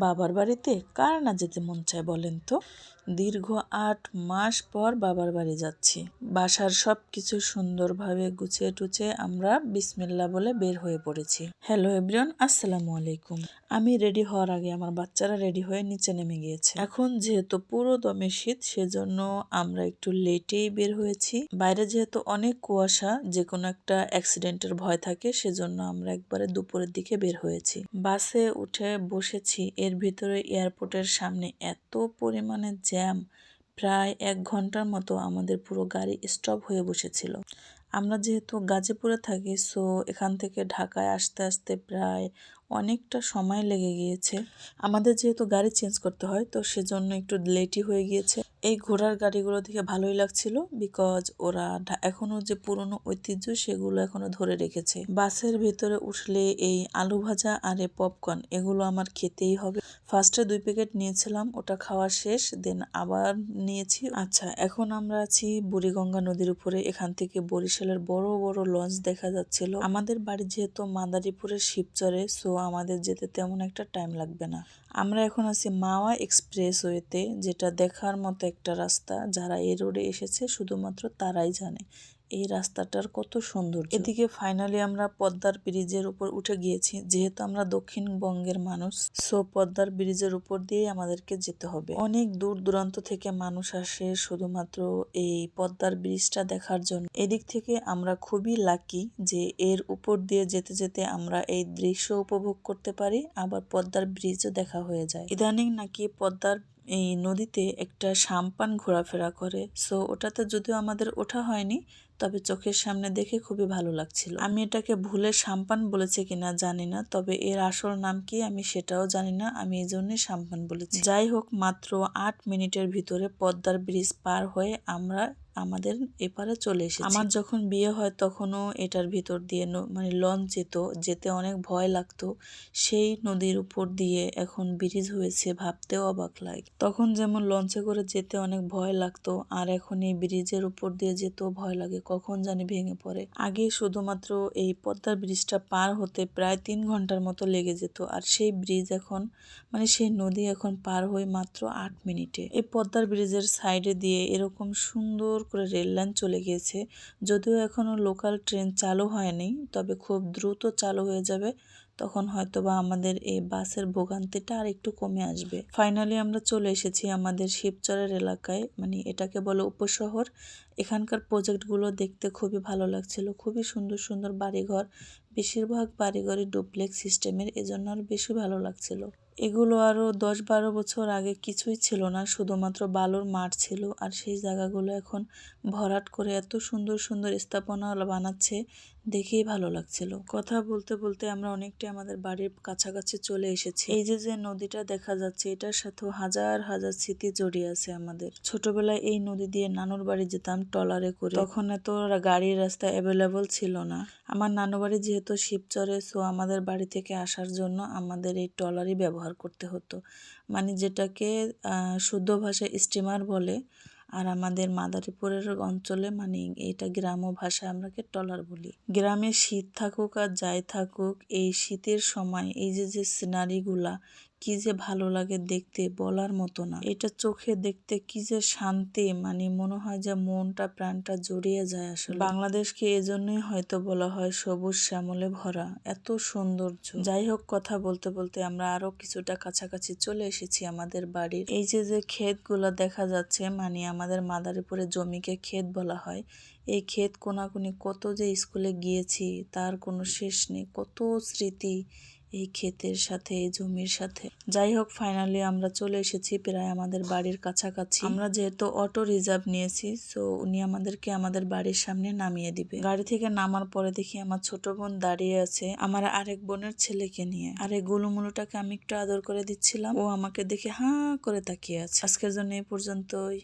বাবার বাড়িতে কার না যেতে মন চায় বলেন তো? দীর্ঘ আট মাস পর বাবার বাড়ি যাচ্ছি। বাসার সব কিছু সুন্দরভাবে গুছিয়ে টুছে আমরা বিসমিল্লা বলে বের হয়ে পড়েছি। হ্যালো এভরিওয়ান, আসসালামু আলাইকুম। আমি রেডি হওয়ার আগে আমার বাচ্চারা রেডি হয়ে নিচে নেমে গিয়েছে। এখন যেহেতু পুরো দমে শীত, সেজন্য আমরা একটু লেটেই বের হয়েছি। বাইরে যেহেতু অনেক কুয়াশা যে কোনো একটা অ্যাক্সিডেন্টের ভয় থাকে, সেজন্য আমরা একবারে দুপুরের দিকে বের হয়েছি। বাসে উঠে বসেছি এর ভিতরে এয়ারপোর্টের সামনে এত পরিমাণে জ্যাম, প্রায় এক ঘণ্টার মতো আমাদের পুরো গাড়ি স্টপ হয়ে বসেছিল। আমরা যেহেতু গাজীপুরে থাকি সো এখান থেকে ঢাকায় আসতে আসতে প্রায় অনেকটা সময় লেগে গিয়েছে। আমাদের যেহেতু গাড়ি চেঞ্জ করতে হয়, তো সেজন্য একটু লেটই হয়ে গিয়েছে। এই ঘোড়ার গাড়িগুলো দেখে ভালোই লাগছিল বিকজ ওরা এখনও যে পুরনো ঐতিহ্য সেগুলো এখনও ধরে রেখেছে। বাসের ভিতরে উঠলে এই আলু ভাজা আর এ পপকর্ন এগুলো আমার খেতেই হবে। ফার্স্টে দুই প্যাকেট নিয়েছিলাম, ওটা খাওয়া শেষ দেন আবার নিয়েছি। আচ্ছা এখন আমরা আছি বুড়িগঙ্গা নদীর উপরে। এখান থেকে বরিশালের বড় বড় লঞ্চ দেখা যাচ্ছিল। আমাদের বাড়ি যেহেতু মাদারীপুরের শিবচরে সো আমাদের যেতে তেমন একটা টাইম লাগবে না। আমরা এখন আছি মাওয়া এক্সপ্রেস ওয়েতে যেটা দেখার মতো একটা রাস্তা, যারা এই রোডে এসেছে, শুধুমাত্র তারাই জানে। এই রাস্তাটার কত সুন্দর এদিকে ফাইনালি আমরা পদ্মার ব্রিজের উপর উঠে গিয়েছি, যেহেতু আমরা দক্ষিণবঙ্গের মানুষ সো পদ্মার ব্রিজের উপর দিয়েই আমাদেরকে যেতে হবে। অনেক দূর দূরান্ত থেকে মানুষ আসে শুধুমাত্র এই পদ্মার ব্রিজটা দেখার জন্য। এদিক থেকে আমরা খুবই লাকি যে এর উপর দিয়ে যেতে যেতে আমরা এই দৃশ্য উপভোগ করতে পারি, আবার পদ্মার ব্রিজও দেখা হয়ে যায়। ইদানিং নাকি পদ্মার এই নদীতে একটা সাম্পান ঘোরাফেরা করে। সো ওটাতে যদিও আমাদের ওঠা হয়নি, তবে চোখের সামনে দেখে খুবই ভালো লাগছিল। আমি এটাকে ভুলে সাম্পান বলেছে কিনা জানি না, তবে এর আসল নাম কি আমি সেটাও জানি না, আমি এই জন্যই সাম্পান বলেছি। যাই হোক, মাত্র আট মিনিটের ভিতরে পদ্মার ব্রিজ পার হয়ে আমরা আমাদের এপারে চলে এসেছি। আমার যখন বিয়ে হয় তখনও এটার ভিতর দিয়ে মানে লঞ্চ যেত, যেতে অনেক ভয় লাগতো। সেই নদীর উপর দিয়ে এখন ব্রিজ হয়েছে ভাবতেও অবাক লাগে। তখন যেমন লঞ্চে করে যেতে অনেক ভয় লাগতো, আর এখন এই ব্রিজের উপর দিয়ে যেতেও ভয় লাগে, কখন জানি ভেঙে পড়ে। আগে শুধুমাত্র এই পদ্মার ব্রিজটা পার হতে প্রায় তিন ঘণ্টার মতো লেগে যেত, আর সেই ব্রিজ এখন মানে সেই নদী এখন পার হয়ে মাত্র আট মিনিটে। এই পদ্মার ব্রিজের সাইডে দিয়ে এরকম সুন্দর করে রেল লাইন চলে গিয়েছে। যদিও এখনও লোকাল ট্রেন চালু হয়নি, তবে খুব দ্রুত চালু হয়ে যাবে, তখন হয়তো বা আমাদের এই বাসের ভোগান্তিটা আর একটু কমে আসবে। ফাইনালি আমরা চলে এসেছি আমাদের শিবচরের এলাকায় মানে এটাকে বলে উপশহর। এখানকার প্রজেক্টগুলো দেখতে খুবই ভালো লাগছিল, খুবই সুন্দর সুন্দর বাড়িঘর, বেশিরভাগ বাড়িঘরই ডুপ্লেক্স সিস্টেমের, এজন্য আর বেশি ভালো লাগছিল। এগুলো আরও দশ বারো বছর আগে কিছুই ছিল না, শুধুমাত্র বালুর মাঠ ছিল। আর সেই জায়গাগুলো এখন ভরাট করে এত সুন্দর সুন্দর স্থাপনা বানাচ্ছে। দেখেই ভালো লাগছিল। কথা বলতে বলতে আমরা অনেকটাই আমাদের বাড়ির কাছাকাছি চলে এসেছি। এই যে যে নদীটা দেখা যাচ্ছে, এটার সাথেও হাজার হাজার স্মৃতি জড়িয়ে আছে আমাদের। ছোটবেলায় এই নদী দিয়ে নানুর বাড়ি যেতাম টলারে করে। তখন এত গাড়ির রাস্তা অ্যাভেলেবল ছিল না। আমার নানু বাড়ি যেহেতু শিবচরে সো আমাদের বাড়ি থেকে আসার জন্য আমাদের এই ট্রলারই ব্যবহার করতে হতো। মানে যেটাকে শুদ্ধ ভাষায় স্টিমার বলে আর আমাদের মাদারীপুরের অঞ্চলে মানে এটা গ্রাম্য ভাষায় আমরাকে টলার বলি। গ্রামে শীত থাকুক আর যাই থাকুক, এই শীতের সময় এই যে যে সিনারিগুলা কি যে ভালো লাগে দেখতে বলার মতো না। এটা চোখে দেখতে কি যে শান্তি মানে মনে হয় যে মনটা, প্রাণটা জড়িয়ে যায় আসলে। বাংলাদেশকে এজন্যই হয়তো বলা হয় সবুজ শ্যামলে ভরা। এত সৌন্দর্য। যাই হোক, কথা বলতে বলতে আমরা আরও কিছুটা কাছাকাছি চলে এসেছি আমাদের বাড়ির। এই যে যে ক্ষেতগুলো দেখা যাচ্ছে মানে আমাদের মাদারীপুরে জমিকে ক্ষেত বলা হয়, এই ক্ষেত কোনাকুনি কত যে স্কুলে গিয়েছি, তার কোনো শেষ নেই। কত স্মৃতি এই ক্ষেতের সাথে, এই জমির সাথে। যাই হোক ফাইনালি আমরা চলে এসেছি প্রায় আমাদের বাড়ির কাছাকাছি। আমরা যেহেতু অটো রিজার্ভ নিয়েছি সো উনি আমাদেরকে আমাদের বাড়ির সামনে নামিয়ে দিবে। গাড়ি থেকে নামার পরে দেখি আমার ছোট বোন দাঁড়িয়ে আছে, আমার আরেক বোনের ছেলেকে নিয়ে। আর এই গুলুমুলুটাকে আমি একটু আদর করে দিচ্ছিলাম। ও আমাকে দেখে হাঁ করে তাকিয়ে আছে। আজকের জন্য এই পর্যন্তই।